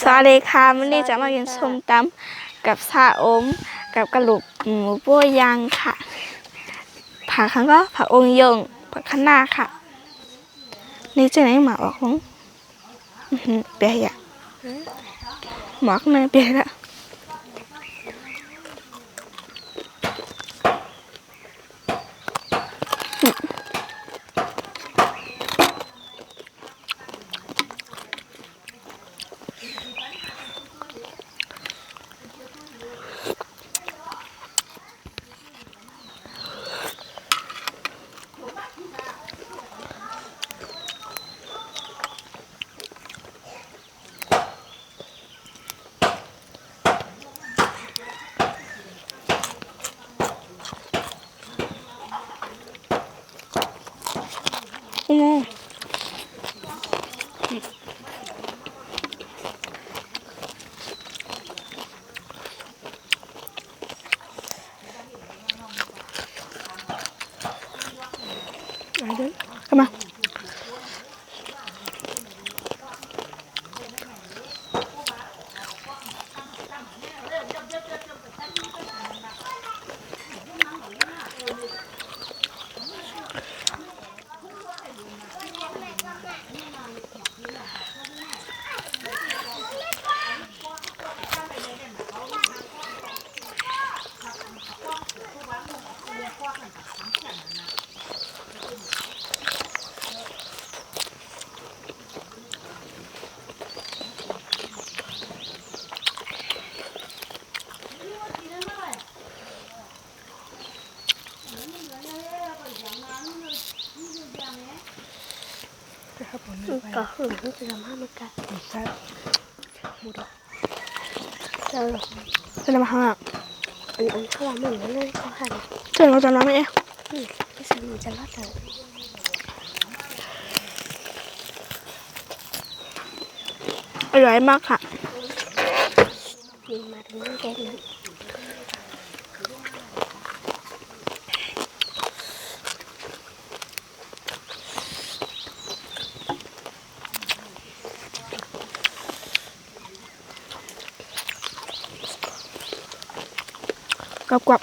สวัสดีค่ะวันนี้จะมากินส้มตำกับซาอม กับกระดูกหมูปัวยางค่ะ ผักข้างก็ผักองยงผักคะน้าค่ะ นี่จะไหนหมาออกของอื้อหือเปียกอะหมอกเลยเปียกละโอ้มาเดินเข้ามา ก็หึงที่จะมามันกัดมุดเจอจะมาหาอันอันข้ามาเหมือนนั่นเขาหันเจอเราจำน้ำไหมเอ๊ะที่สามีจะรอดเถอะอร่อยมากค่ะยิงมาถึงนั่นแกนั้น อะ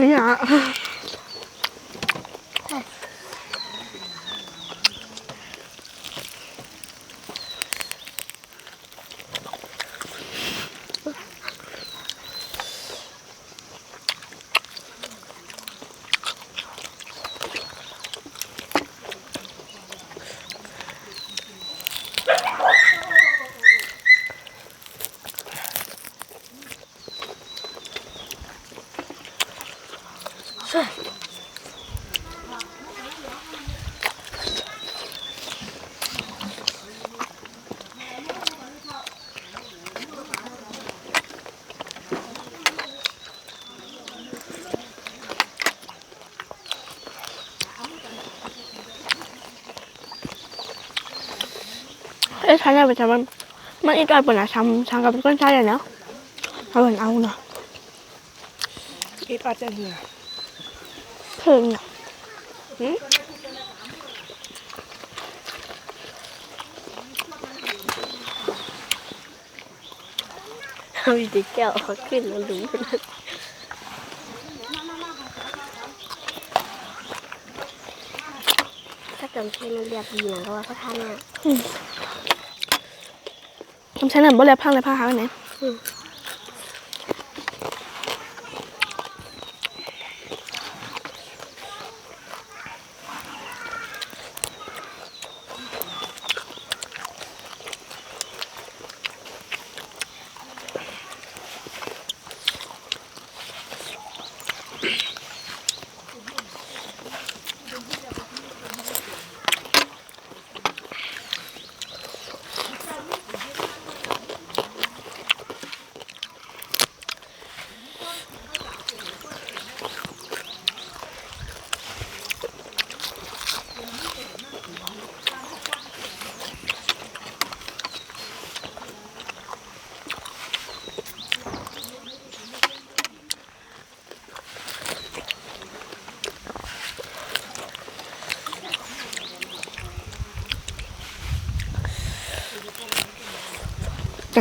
เอ้ ยใช้ได้ประจำมันมันอีกอันเป็นอะทำทำกับก้นใช้เลยเนาะเอาเหมือนเอาเนาะอีทอดจะเหือเพิ่งเนาะเอาดีแก้วเขาขึ้นแล้วรู้นะถ้าจำชื่อนันเรียบดีนะเพราะว่าเขาทานเนี่ยทำ ใช้นังบ่เลยพังเลยผ้าหาไหน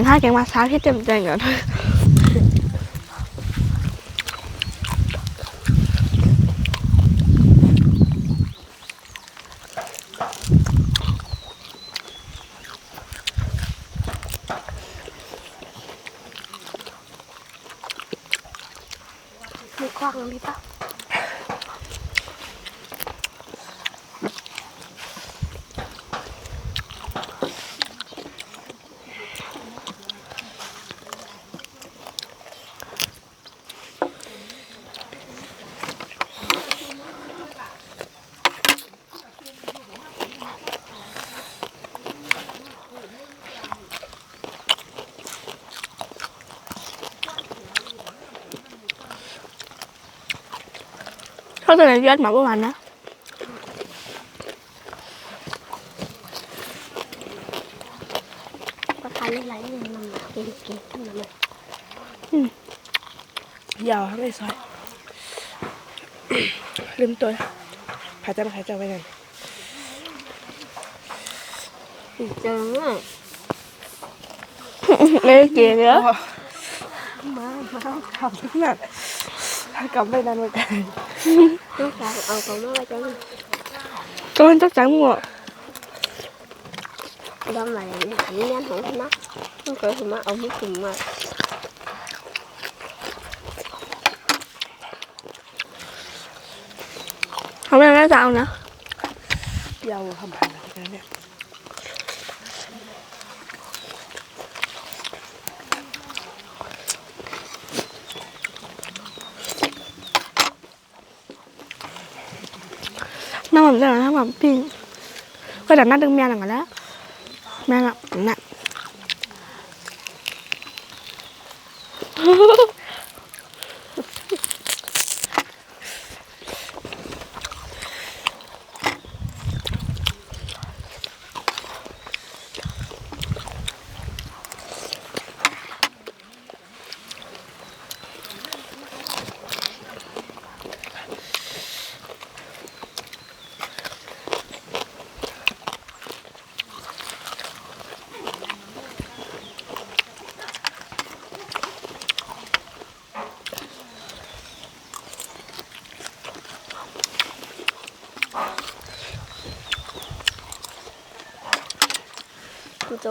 ข้าแกงมาซ้าที่เต็มใจก่อนมีกว้างมีปะ เขาจะไหนยอดหมาประมาณนะประทานหลายๆเงินมันมาเก่งๆทั้งนั้นเลยยาวไอ้ซอยลืมตัวผาจำผาจำไว้นั่นเจอง่ายไม่เกี่ยวเยอะมามาทำทุกอย่างถ้า กลับไม่นานเหมือนกันลูกสาวเอาของมาไว้จังก็มันต้องจังหมดดอมไหลหันเงี้ยของนะต้องเคยมาเอาไม่ถึงมาเขาไม่ได้จะเอานะยาวทำผ่านแล้วเนี่ย น้ำมันจะน้ำมันปิ้งก็แต่น่าดึงแม่หนังกันแล้วแม่แบบนั้น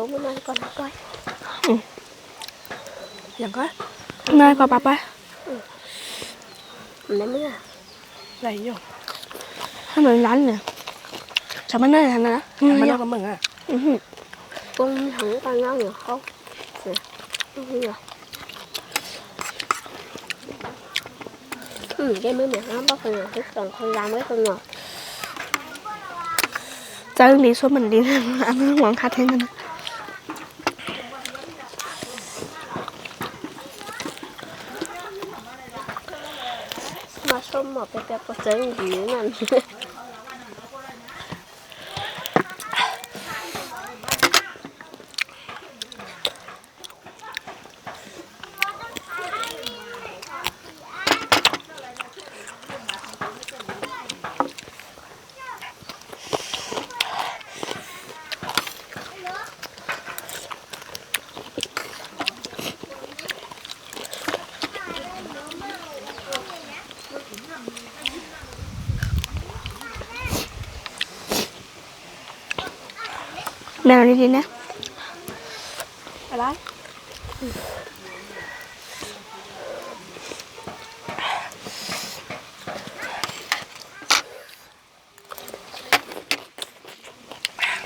คุณโจ้มานั่งก่อนก้อยอย่างก็แม่ก็ปะไปมันไม่อไรอยู่ให้เหมือนร้านเนี่ยฉันไม่ได้ทันะทำมาไม่นยออกกับมึงอะอื้อหือปุ้งหังกันนั่งอยู่เขาเนี่ยนี่เหรออืม cái mới miệng nó bóc phần nào còn không làm cái phần nào ใจเรื่องดีส่วนมันดีนะอันนั้นหวังคาเทนกันนะ mà xong một cái cái có chơi gì nữa nè แม่เราดีๆน เปิดชัดจังเอ๊ะเกี่ยวกับมาล้ำร่วมดีเลยจ้ะ เนี่ยเนี่ยแหละก็มันจะแม่เอิ่นั่น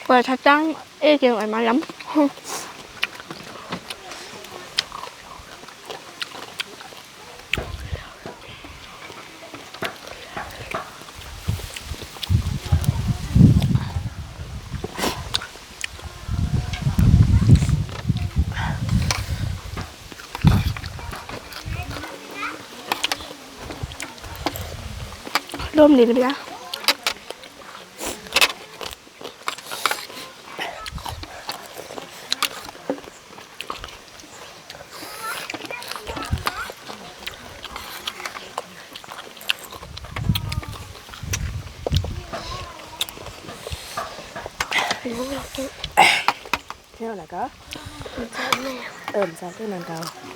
เกายายอยู่หลายๆตั วเขามาเลยหาดูจะไข่มากเลยโคตรหนาผู้ชา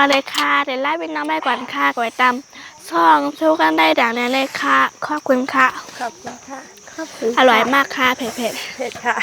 มาค่ะเลยสิพาสวัสดีค่ะเดี๋ยวไล่เป็นน้องแม่ก่อนค่ะก่อยตำซองชูกันได้ดังนี้เลยค่ะ ขอบคุณค่ะ ขอบคุณค่ะ ขอบคุณ อร่อยมากค่ะเผ็ดๆเผ็ดค่ะ